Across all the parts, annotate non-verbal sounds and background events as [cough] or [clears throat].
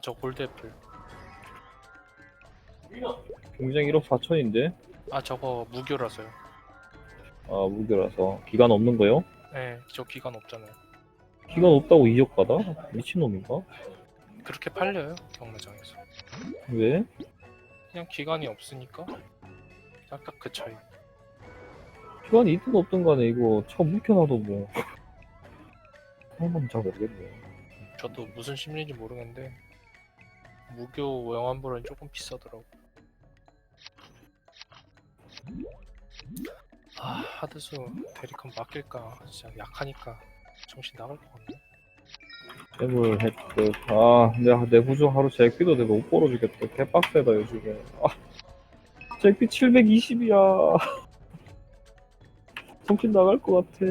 저 골드애플. 공장 1억 4천인데? 아 저거 무교라서요. 아, 무교라서. 기간 없는 거요? 네, 저 기간 없잖아요. 기간 없다고 2억 받아? 미친놈인가? 그렇게 팔려요 경매장에서. 왜? 그냥 기간이 없으니까. 약간 그 차이. 기간이 있든 없든 간에 이거 차 묵혀놔도 뭐. 건잘 모르겠네. 저도 무슨 심리인지 모르겠는데 무교 영환불은 조금 비싸더라고. 아 하드수 대리컨 맡길까 진짜 약하니까 정신 나갈 것 같네. 앱을 획득. 아, 내가 내부조 하루 잭비도 내가 못 벌어주겠다. 개빡세다, 요즘에. 아, 잭비 720이야. [laughs] 정신 나갈 것 같아.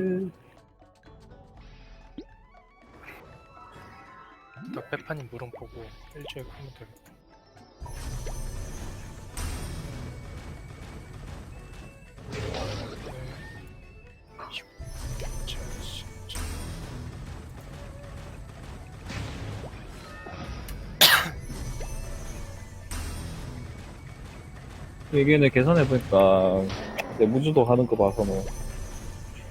더 페파님 물은 보고 일주일 하면 되겠다. 이게 내 계산해보니까 내부주도 하는 거 봐서는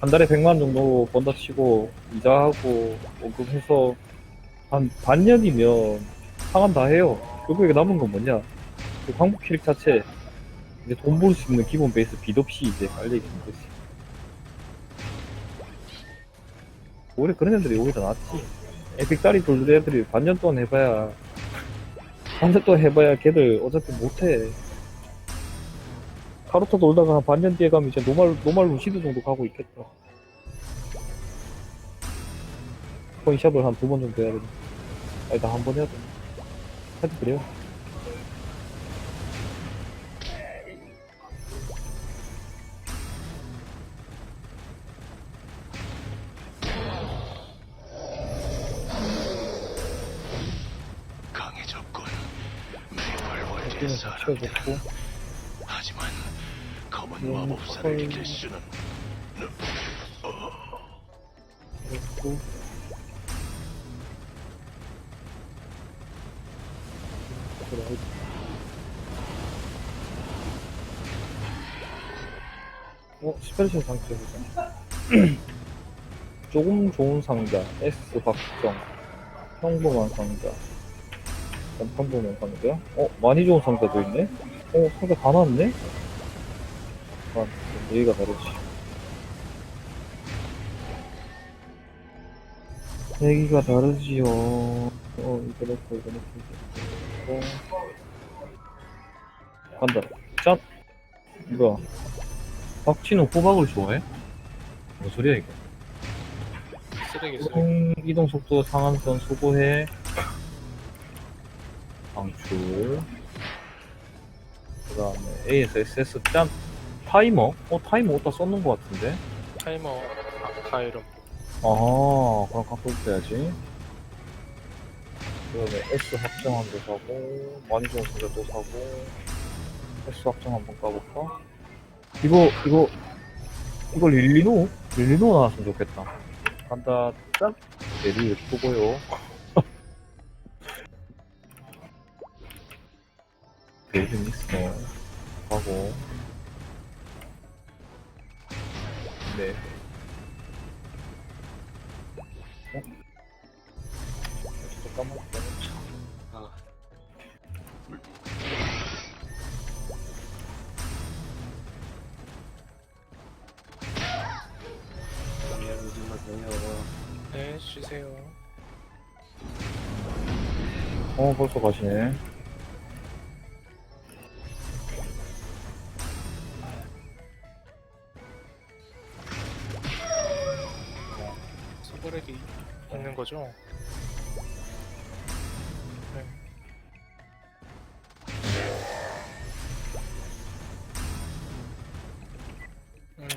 한 달에 100만 정도 번다 치고 이자하고 원금 해서 한 반년이면 상환 다 해요. 결국에 남은 건 뭐냐? 그 광복 캐릭 자체 이제 돈 벌 수 있는 기본 베이스 빚 없이 이제 깔려있는 거지. 오히려 그런 애들이 오히려 낫지. 에픽다리 돌는 애들이 반년 동안 해봐야 반년 동안 해봐야 걔들 어차피 못해. 카루타 놀다가 한 반년 뒤에 가면 이제 노말, 노말 루시드 정도 가고 있겠다. 코인샵을 한 두 번 정도 해야 되나? 아니, 나 한 번 해야 되나? 하여튼 그래요. 강해졌군. 매월 여기는 월제 다 사람. 채워줬고, 하지만 검은 음, 마법사를 헐. 이길 수는 그랬고. 그래, 스페셜 상태보자. [clears throat] 조금 좋은 상자, S 확정, 평범한 상자, 난 평범한 상자. 어, 많이 좋은 상자도 있네? 어, 상자 다 나왔네? 아, 좀 얘기가 다르지. 얘기가 다르지요. 어, 이거 넣고, 이거 넣고, 이거 넣고. 간다. 짠! 뭐야. 박치는 호박을 좋아해? 뭔 소리야, 이거? 쓰레기 쓰레기. 이동, 이동 속도 상한선 소거해. 방출. 그 다음에 ASSS 짠! 타이머? 어, 타이머 어디다 썼는 것 같은데? 타이머 아카 이름. 아, 그럼 갖고 있어야지. 그 다음에 S 확정한도 사고, 많이 좋은 소리도 사고, S 확정 한번 까볼까? 이거, 이거, 이거 릴리노? 릴리노 나왔으면 좋겠다. 간다, 짠! 대리 예쁘고요. [laughs] 대리 있어. 하고. 네. 잠깐만. 네, 쉬세요. 어, 벌써 가시네. 소보렉이 있는 거죠? 네. 음,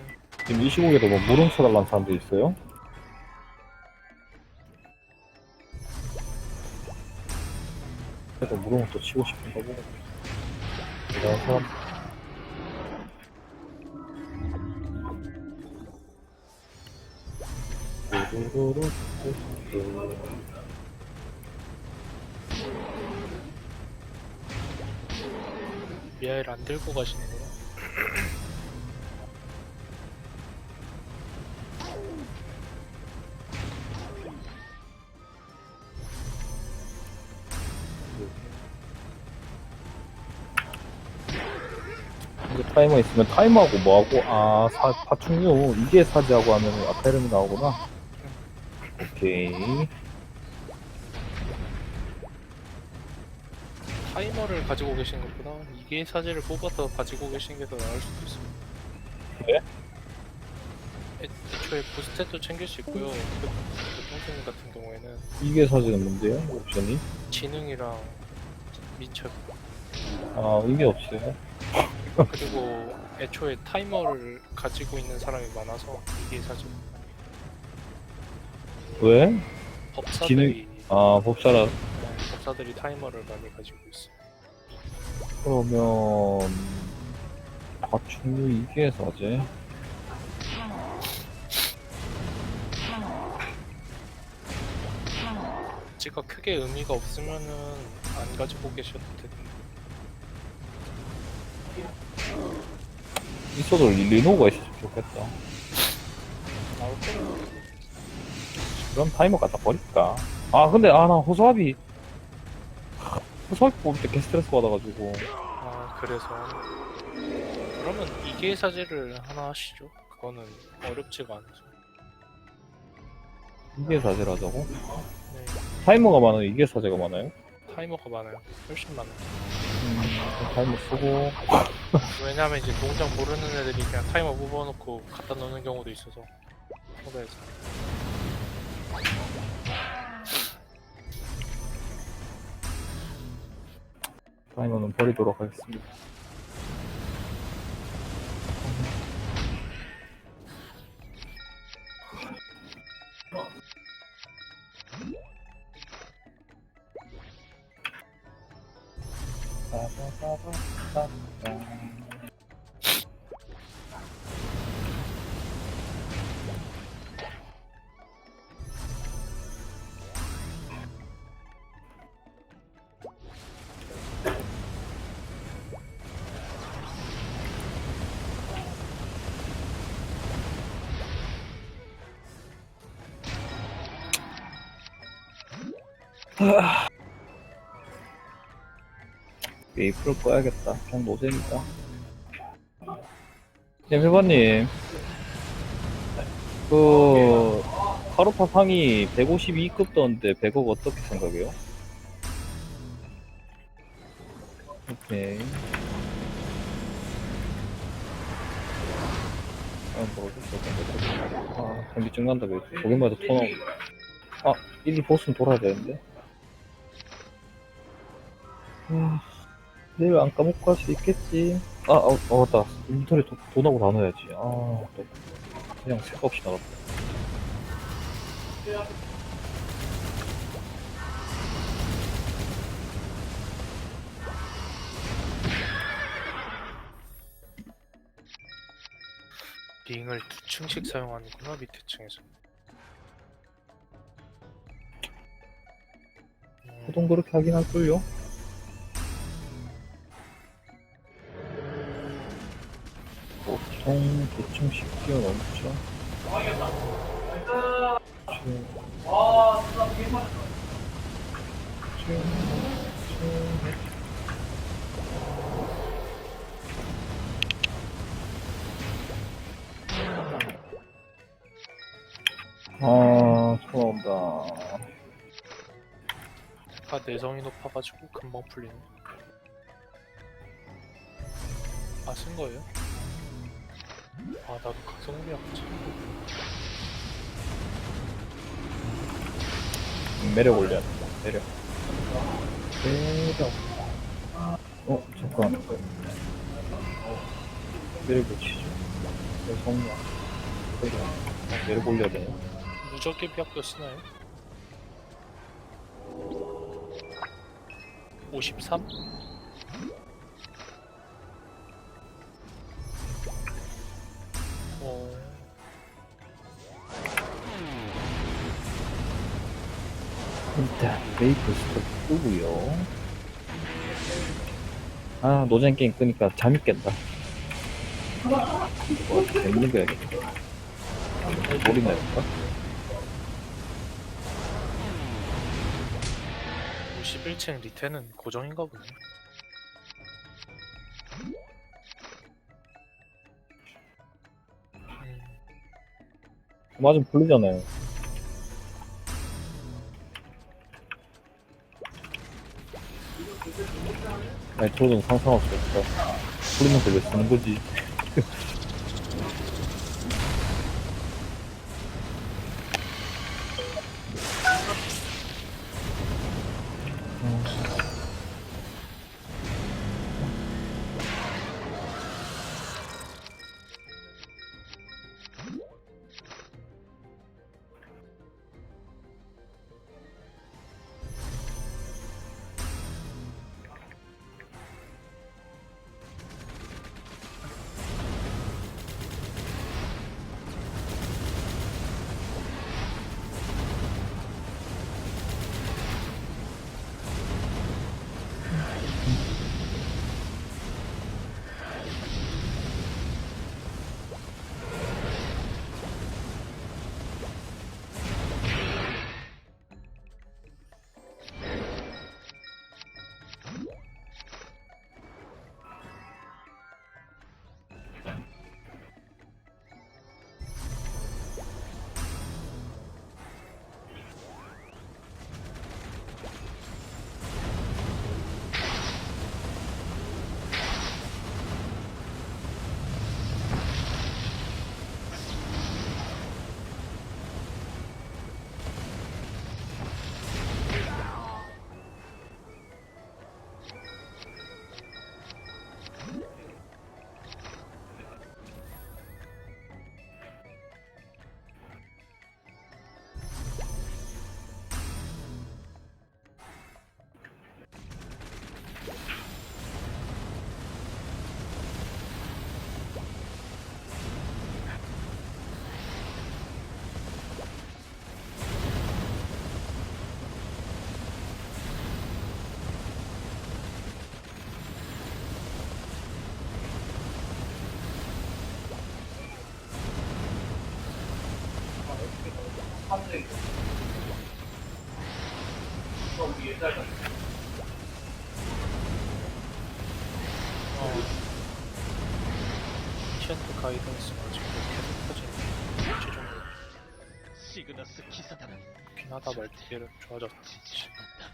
지금 이 시국에도 뭐 물음 쳐달라는 사람도 있어요? 그래도 무릎을 또 치고 싶은가 보고 그래서 두루루루 두루루 미아일 안 들고 가시는 거야? 타이머 있으면 타이머하고 뭐하고 아 사, 파충류 이게 사지하고 하면 아 페름이 나오구나. 오케이. 타이머를 가지고 계신 것보다 이게 사지를 뽑아서 가지고 계신 게 더 나을 수도 있어요. 그래? 애, 애초에 부스탯도 챙길 수 있고요. 그, 교통생 같은 경우에는 이게 사지는 뭔데요? 옵션이? 지능이랑 미첩 아 이게 없어요 그리고 애초에 타이머를 가지고 있는 사람이 많아서 이게 사지 왜? 법사들이 아 법사라 네, 법사들이 타이머를 많이 가지고 있어요. 그러면 파충류 이게 사지 지가 크게 의미가 없으면은 안 가지고 계셔도 되는데 있어도 리- 리노가 있었으면 좋겠다. 그럼 타이머 갖다 버릴까? 아 근데 아 나 호수아비. 호수아비 뽑을 때개 스트레스 받아가지고. 아 그래서. 그러면 이게 사지를 하나 하시죠. 그거는 어렵지가 않아서. 이게 사제라자고? 네, 타이머가 많아요? 이게 사제가 많아요 타이머가 많아요. 훨씬 많아요. 음, 타이머 쓰고 왜냐하면 이제 농장 모르는 애들이 그냥 타이머 뽑아놓고 갖다 놓는 경우도 있어서 서버에서. 타이머는 버리도록 하겠습니다 메이플을 꺼야겠다. 그냥 노잼이다. 네, 회관님. 그, 카로파 상이 152급 떴는데 100억 어떻게 생각해요? 오케이. 아, 뭐어쩔 아, 경기증 난다, 왜. 토 나오네. 아, 1위 보스는 돌아야 되는데. 음. 내일 안 까먹고 할 수 있겠지. 아, 어, 어, 맞다. 인터넷 돈, 돈하고 다 넣어야지. 아, 또. 그냥 생각 없이 나갔다. 링을 두 층씩 사용하는구나 밑에 층에서. 음, 보통 그렇게 하긴 할걸요? 보통 대충 10개월 넘죠. 아, 또 나온다. 다 내성이 높아가지고 금방 풀리네. 아, 쓴 거예요? 아, 나도 가성비 약지. 매력 올려야 된다. 매력. 매력. 어, 잠깐. 매력 붙이죠. 성량. 매력. 매력 올려야 되네. 무적의 비약도 쓰나요? 53? 일단, 메이플 스톱 끄고요. 아, 노잼 게임 끄니까 잠이 깬다. 뭐, 재밌는 거 해야겠다. 머리 내볼까? 51층 리테는 고정인가 보네. 음, 맞으면 풀리잖아요. 아니, 저는 상상할 수 없다. 풀리면서 왜 쓰는 거지? 티언트 가이던스가 지금 계속 퍼지네. 최종으로 시그너스 기사단은 하다 말티를 좋아졌지. 지났다.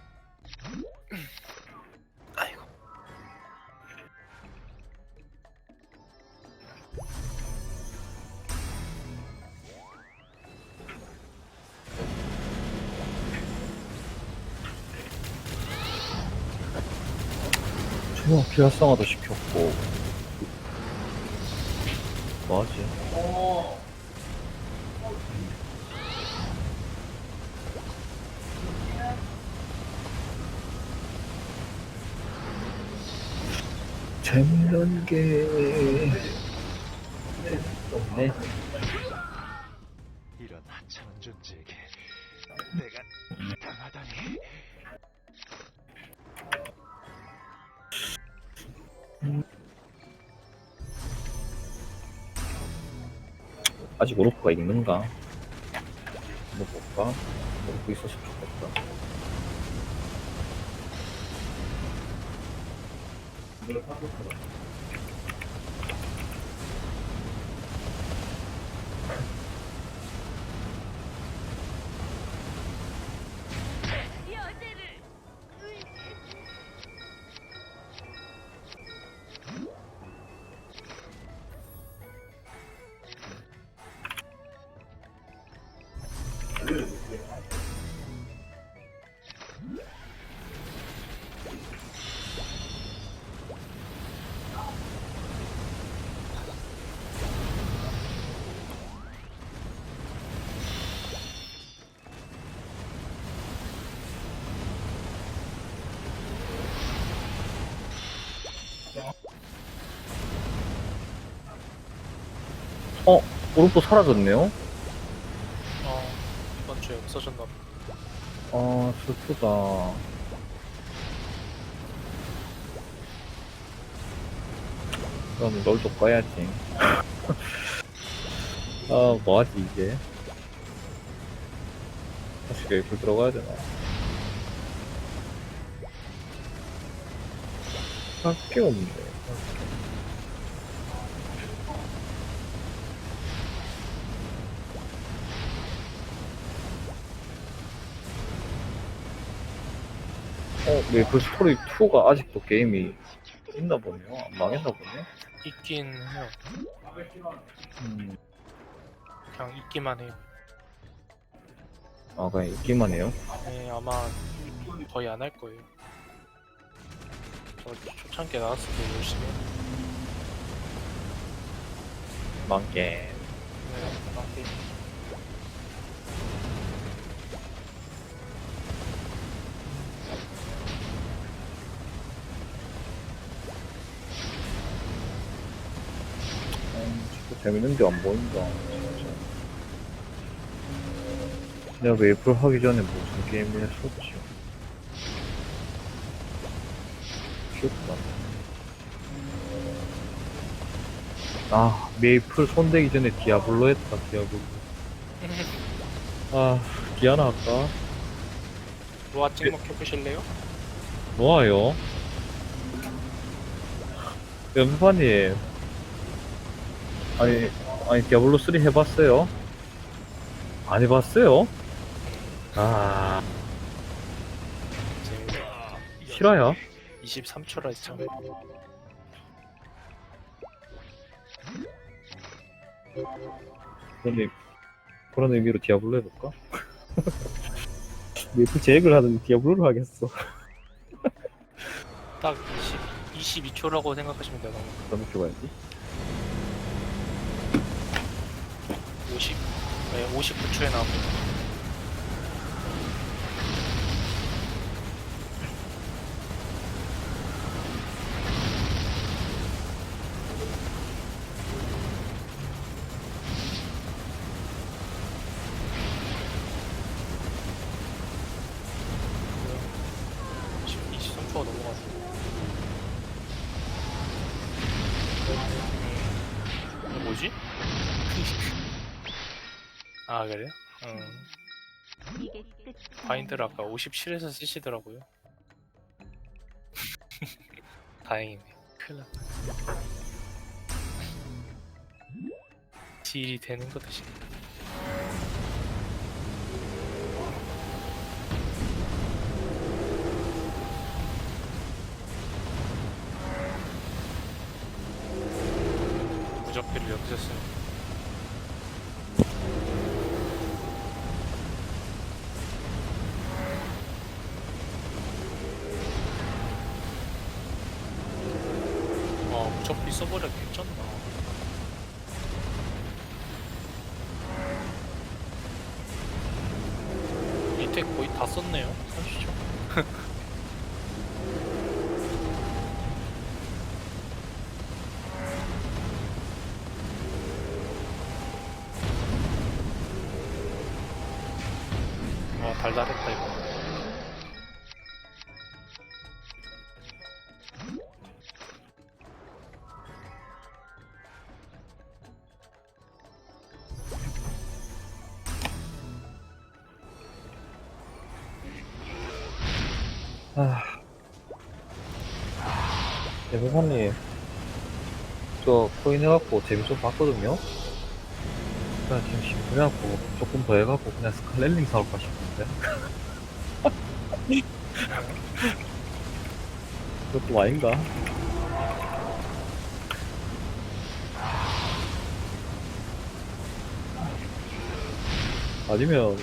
[clears throat] 아이고. 중앙 비활성화도 시켰고. 뭐하지? 재밌는 게 없네. 이런 하찮은 존재에게 내가 당하다니. 아직 오로프가 있는가? 한번 볼까? 오로프 있었으면 좋겠다. 어? 오로프 사라졌네요? 어 이번 주에 없어졌나 봐. 아, 슬프다. 그럼 롤도 꺼야지. [laughs] 아, 뭐하지, 이제? 다시 웨이플 들어가야 되나? 할게 없네. 어, 웨이플 스토리 2가 아직도 게임이 있나 보네요. 안 망했나 보네. 있긴 해요. 음, 그냥 있기만 해요. 아, 그냥 있기만 해요. 네, 아마 거의 안 할 거예요. 저 초창기에 나왔을 때 열심히 했는데 망게. 네, 그렇게 음, 재밌는 게 안 보인다. 진짜. 내가 웨이플 하기 전에 무슨 게임을 했었지? 나. 아, 메이플 손대기 전에 디아블로 했다, 디아블로. 아, 디아나 할까? 로아 찍먹 해보실래요? 좋아요. 연판님. 아니, 아니, 디아블로 3 해봤어요? 안 해봤어요? 아, 실화야? 23초라 했죠. 그런, 의, 그런 의미로 디아블로 해볼까? [laughs] 메이플 제액을 하든 디아블로를 하겠어. [laughs] 딱 20, 22초라고 생각하시면 돼요. 그럼 이렇게 봐야지. 50, 네, 59초에 나옵니다. 지금 23초가 넘어갔어. 이거 뭐지? 아 그래요? 응. 바인드를 아까 57에서 쓰시더라고요. [laughs] 다행이네. 큰일 났다. 딜이 되는 거 대신. 무적기를 여기서 쓰는 아 무적기 써버려 괜찮나 밑에 거의 다 썼네요. 30초 아. 대부사님, 저 코인 해갖고 재미 좀 봤거든요? 그냥 지금 심심해갖고 조금 더 해갖고 그냥 스칼렐링 사올까 싶은데? [laughs] 그것도 아닌가? 아니면,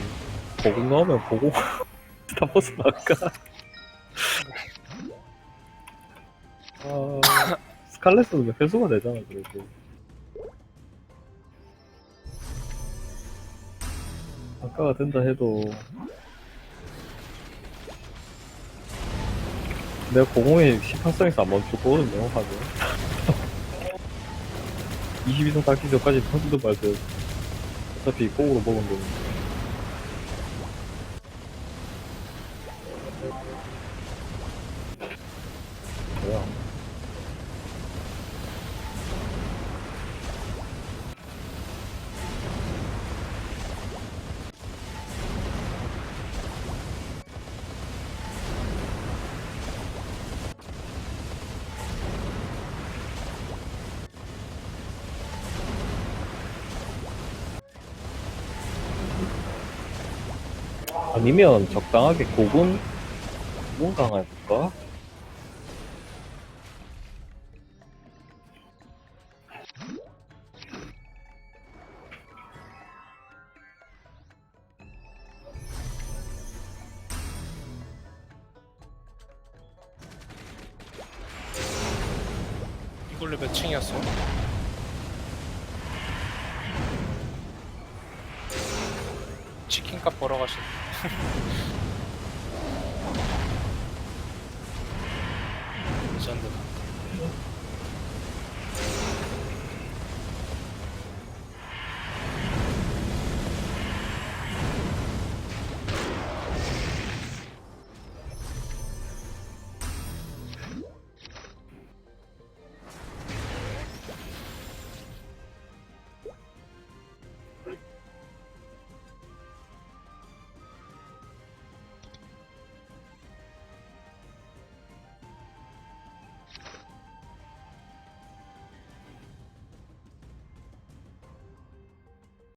보공 나오면 보고, 스타버스 나갈까? 스칼렛은 회수가 되잖아, 그래도. 아까가 된다 해도. 내가 공공의 시판성에서 안 멈췄거든요, 하고. 22성 닦기 전까지 터지도 말고, 어차피 공으로 먹은 거니 아니면 적당하게 고군 고군 강화해볼까? 레전드.